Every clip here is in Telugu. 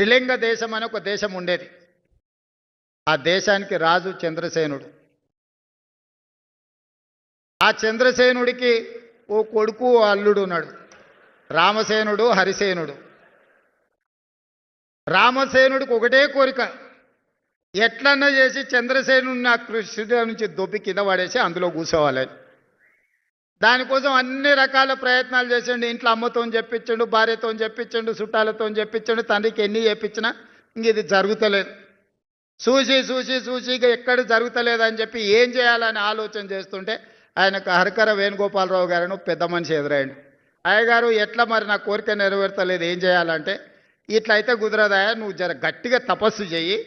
త్రిలింగ దేశం అని ఒక దేశం ఉండేది. ఆ దేశానికి రాజు చంద్రసేనుడు. ఆ చంద్రసేనుడికి ఓ కొడుకు ఓ అల్లుడు ఉన్నాడు. రామసేనుడు హరిసేనుడు. రామసేనుడికి ఒకటే కోరిక. ఎట్లన్నా చేసి చంద్రసేనుడిని ఆ కృష్ణుడి నుంచి దొబ్బి కింద పడేసి అందులో కూర్చోవాలని దానికోసం అన్ని రకాల ప్రయత్నాలు చేసిండు. ఇంట్లో అమ్మతో చెప్పించండు భార్యతో చెప్పించండు చుట్టాలతో చెప్పించండు తండ్రికి ఎన్ని చెప్పించినా ఇంక ఇది జరుగుతలేదు. చూసి చూసి చూసి ఇక ఎక్కడ జరుగుతలేదని చెప్పి ఏం చేయాలని ఆలోచన చేస్తుంటే ఆయనకు హరికర వేణుగోపాలరావు గారిని పెద్ద మనిషి ఎదురైండు. అయ్యగారు ఎట్లా మరి నా కోరిక నెరవేర్తలేదు ఏం చేయాలంటే ఇట్లా అయితే కుదరదాయా నువ్వు జర గట్టిగా తపస్సు చెయ్యి.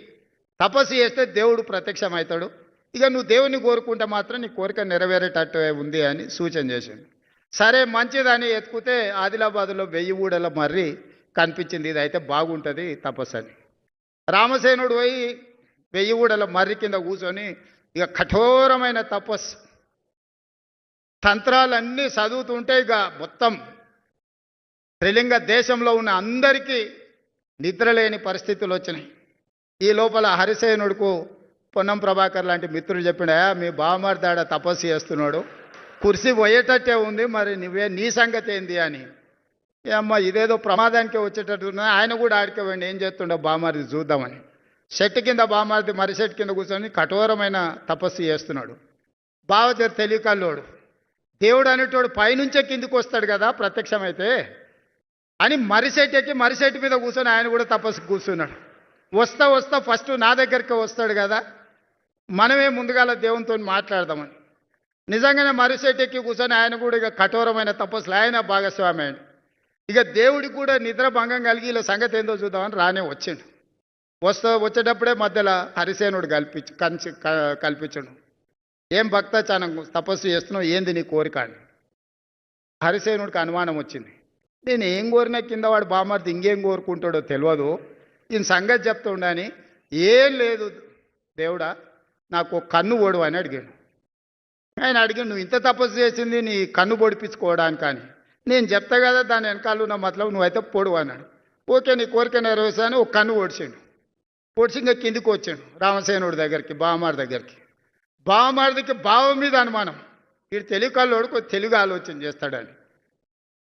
తపస్సు చేస్తే దేవుడు ప్రత్యక్షమవుతాడు. ఇక నువ్వు దేవుని కోరుకుంటే మాత్రం నీ కోరిక నెరవేరేటట్టు ఉంది అని సూచన చేసిండు. సరే మంచిదని ఎత్తుకుతే ఆదిలాబాద్లో వెయ్యి ఊడల మర్రి కనిపించింది. ఇది అయితే బాగుంటుంది తపస్సు అని రామసేనుడు పోయి వెయ్యి ఊడల మర్రి కింద కూర్చొని ఇక కఠోరమైన తపస్సు. తంత్రాలన్నీ చదువుతుంటే ఇక మొత్తం త్రిలింగ దేశంలో ఉన్న అందరికీ నిద్రలేని పరిస్థితులు వచ్చినాయి. ఈ లోపల హరిసేనుడుకు పొన్నం ప్రభాకర్ లాంటి మిత్రులు చెప్పిండా మీ బావమర్దాడ తపస్సు చేస్తున్నాడు. కుర్సీ పోయేటట్టే ఉంది మరి నువ్వే నీ సంగతి ఏంది అని. ఏ అమ్మ ఇదేదో ప్రమాదానికి వచ్చేటట్టున్నా ఆయన కూడా ఆడుకోవండి ఏం చేస్తుండో బామారిది చూద్దామని. చెట్టు కింద బామారిది మరి చెట్టు కింద కూర్చొని కఠోరమైన తపస్సు చేస్తున్నాడు. బావ జర తెలియకల్లోడు దేవుడు అనేటోడు పైనుంచే కిందికి వస్తాడు కదా ప్రత్యక్షమైతే. అని మరిసెట్ ఎక్కి మరిసెట్ మీద కూర్చొని ఆయన కూడా తపస్సు కూర్చున్నాడు. వస్తా వస్తా ఫస్ట్ నా దగ్గరికి వస్తాడు కదా. మనమే ముందుగాల దేవునితో మాట్లాడదామని నిజంగానే మరుసేటెక్కి ఎక్కి కూర్చొని ఆయన కూడా ఇక కఠోరమైన తపస్సులు. ఆయన భాగస్వామి అయ్యాడు ఇక దేవుడికి కూడా నిద్ర భంగం కలిగి ఇలా సంగతి ఏందో చూద్దామని రానే వచ్చిండు. వస్తా వచ్చేటప్పుడే మధ్యలో హరిసేనుడు కల్పించు కంచి క- కల్పించడు. ఏం భక్త తపస్సు చేస్తున్నావు? ఏంది నీ కోరిక అని హరిసేనుడికి అనుమానం వచ్చింది. నేను ఏం కోరినా కింద వాడు బామర్ది ఇంకేం కోరుకుంటాడో తెలియదు ఈయన సంగతి చెప్తుండని ఏం లేదు దేవుడా నాకు ఒక కన్ను ఓడు అని అడిగాడు. ఆయన అడిగాడు నువ్వు ఇంత తపస్సు చేసింది నీ కన్ను పొడిపించుకోవడానికి అని. నేను చెప్తా కదా దాని వెనకాల ఉన్న మతలబు నువ్వైతే పొడువు అన్నాడు. ఓకే నీ కోరిక నెరవేర్చాను ఒక కన్ను ఓడిచాడు. పొడిచి ఇంకా కిందికి వచ్చాడు రామసేనుడి దగ్గరికి బావమారి దగ్గరికి. బావమారిదికి బావ మీద అనుమానం. వీడు తెలుగు కల్లోడు కొద్ది తెలుగు ఆలోచన చేస్తాడని.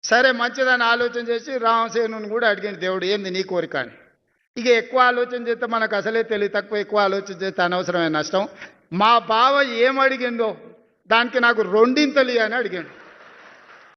సరే మంచిదని ఆలోచన చేసి రామసేనుని కూడా అడిగాడు దేవుడు ఏంది నీ కోరిక అని. ఇక ఎక్కువ ఆలోచన చేస్తే మనకు అసలే తెలివి తక్కువ ఎక్కువ ఆలోచన చేస్తే అనవసరమైన నష్టం. మా బావ ఏం అడిగిందో దానికి నాకు రెండింతలు అని అడిగాడు.